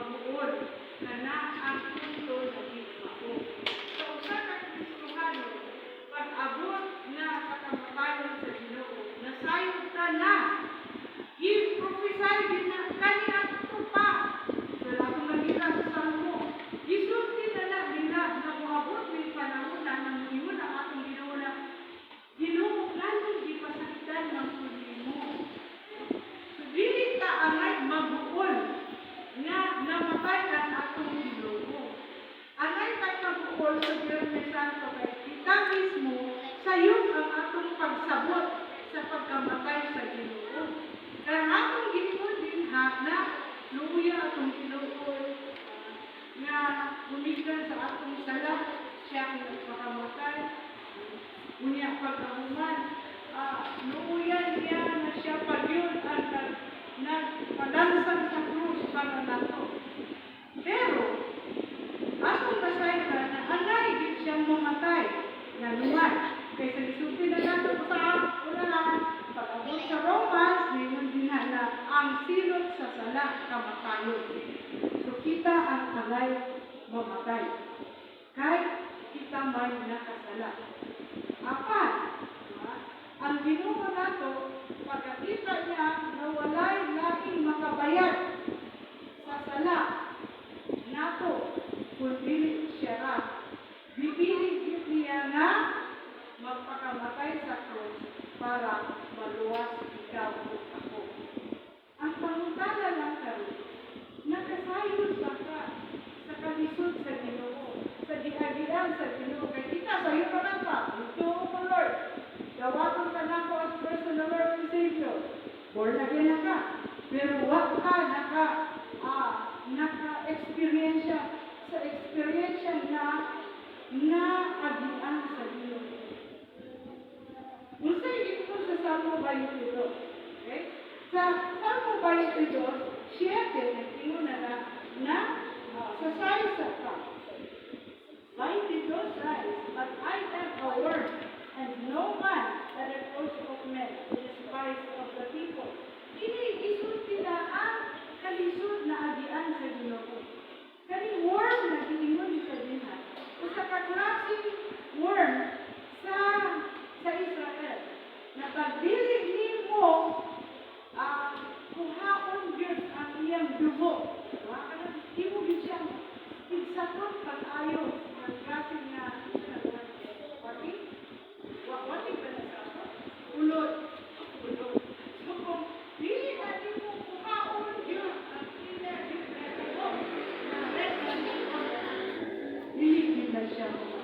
of the ang atong ginoo. Anan kay pag-uol sa Dios ni Santo kay mismo sayon ang atong pagsabot sa pagkamatay sa ginoo. Karang atong din ha na luya atong ginoo uh, nga bumigan sa atong sala siya ang nagpakamatay. Unya pagkahuman, uh, luya niya na siya pagyon at nagpadansang sa krus sala kamatayon. So kita ang anay mamatay. Kay kita may nakasala. Apat, diba? ang ginoo nato, pagkakita niya na walay laging makabayad sa sala nato kung dili siya ra. Bibili niya na magpakamatay sa krus para maluwas ikaw o ako. Ang pangutala lang karon, nakasayod ba ka sa kalisod sa Ginoo, sa dihagian sa Ginoo, kay kita sa iyo naman pa, ito mo Lord, gawaton ka na ko as Savior. Born again na ka, pero wag ka naka, ah, naka-experience sa experience na na agian sa Ginoo. Unsa ito sa Salmo 22? Okay? Sa Salmo 22, siya din na na na uh, sa size ka. Amen.